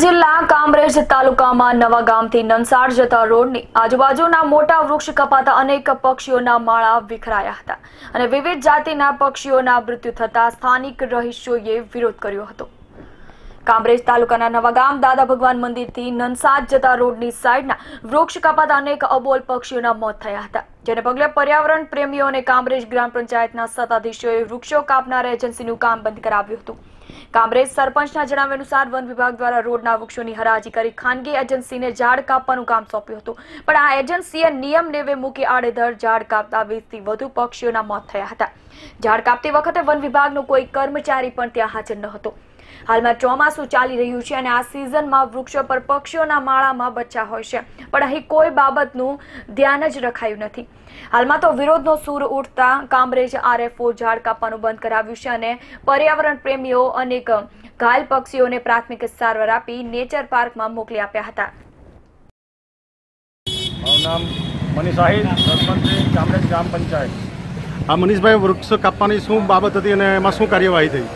જિલ્લા કામરેજ તાલુકામાં નવા ગામથી નંસાર જતા રોડની આજુબાજુના મોટા વૃક્ષ કપાતા અનેક પક્ષીઓના માળા વિખરાયા હતા અને વિવિધ જાતિના પક્ષીઓના મૃત્યુ થતા સ્થાનિક રહીશોએ વિરોધ કર્યો હતો. કામરેજ તાલુકાના નવાગામ દાદા ભગવાન મંદિરથી નનસાદ જતા રોડની સાઈડના વૃક્ષ કપાતા અનેક અબોલ પક્ષીઓના મોત થયા હતા. જેને પગલે પર્યાવરણ પ્રેમીઓ અને કામરેજ ગ્રામ પંચાયતના સત્તાધીશોએ વૃક્ષો કાપનાર એજન્સીનું કામ બંધ કરાવ્યું હતું. કામરેજ સરપંચના જણાવ્યા અનુસાર વન વિભાગ દ્વારા રોડના વૃક્ષોની હરાજી કરી ખાનગી એજન્સીને ઝાડ કાપવાનું કામ સોંપ્યું હતું. પણ આ એજન્સીએ નિયમ નેવે મૂકી આડેધડ ઝાડ કાપતા વીસથી વધુ પક્ષીઓના મોત થયા હતા. ઝાડ કાપતી વખતે વન વિભાગનો કોઈ કર્મચારી પણ ત્યાં હાજર ન હતો. હાલમાં ચોમાસું ચાલી રહ્યું છે અને આ સિઝનમાં વૃક્ષો પર પક્ષીઓના માળામાં બચ્ચા હોય છે. પણ અહીં કોઈ બાબતનું ધ્યાન જ રખાયું નથી. હાલમાં તો વિરોધનો સૂર ઉઠતા કામરેજ આરએફઓ ઝાડ કાપવાનું બંધ કરાવ્યું છે અને પર્યાવરણ પ્રેમીઓ અનેક ઘાયલ પક્ષીઓને પ્રાથમિક સારવાર આપી નેચર પાર્કમાં મોકલી આપ્યા હતા. મારું નામ મનીષ આહિર સરપંચ કામરેજ ગ્રામ પંચાયત. આ મનીષભાઈ વૃક્ષ કાપવાની શું બાબત હતી અને એમાં શું કાર્યવાહી થઈ?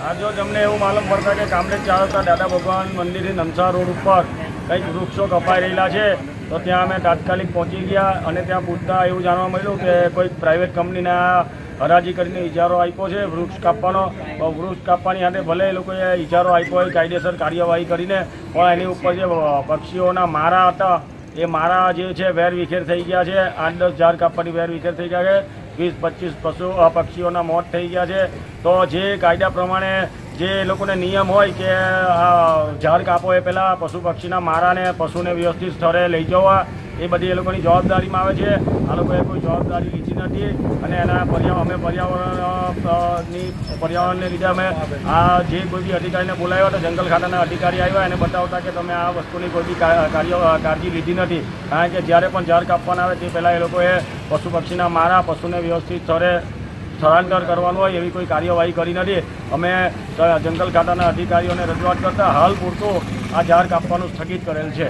આજ રોજ અમને એવું માલુમ પડતા કે કામરેજ ચાલતા દાદા ભગવાન મંદિરની નમસા રોડ ઉપર કંઈક વૃક્ષો કપાઈ રહેલા છે. તો ત્યાં અમે તાત્કાલિક પહોંચી ગયા અને ત્યાં પૂછતા એવું જાણવા મળ્યું કે કોઈક પ્રાઇવેટ કંપનીના હરાજી કરીને ઇજારો આપ્યો છે વૃક્ષ કાપવાનો. વૃક્ષ કાપવાની સાથે ભલે એ લોકોએ ઇજારો આપ્યો હોય, કાયદેસર કાર્યવાહી કરીને, પણ એની ઉપર જે પક્ષીઓના મારા હતા, એ મારા જે છે વેર વિખેર થઈ ગયા છે. આઠ દસ ઝાડ કાપવાની વેર વિખેર થઈ ગયા છે. વીસ પચીસ પશુ પક્ષીઓના મોત થઈ ગયા છે. તો જે કાયદા પ્રમાણે જે એ લોકોને નિયમ હોય કે ઝાડ કાપો એ પહેલાં પશુ પક્ષીના મારાને પશુને વ્યવસ્થિત સ્થળે લઈ જવા. એ બધી એ લોકોની જવાબદારીમાં આવે છે. આ લોકોએ કોઈ જવાબદારી લીધી નથી અને એના પર્યાવરણ અમે પર્યાવરણની, પર્યાવરણને લીધે અમે આ જે કોઈ બી અધિકારીને બોલાવ્યા તો જંગલ ખાતાના અધિકારી આવ્યા, એને બતાવતા કે તમે આ વસ્તુની કોઈ બી કાળજી લીધી નથી. કારણ કે જ્યારે પણ ઝાડ કાપવાના આવે તે પહેલાં એ લોકોએ પશુ પક્ષીના મારા, પશુને વ્યવસ્થિત સ્થળે સ્થળાંતર કરવાનું હોય એવી કોઈ કાર્યવાહી કરી નથી. અમે જંગલ ખાતાના અધિકારીઓને રજૂઆત કરતાં હાલ પૂરતું આ ઝાડ કાપવાનું સ્થગિત કરેલ છે.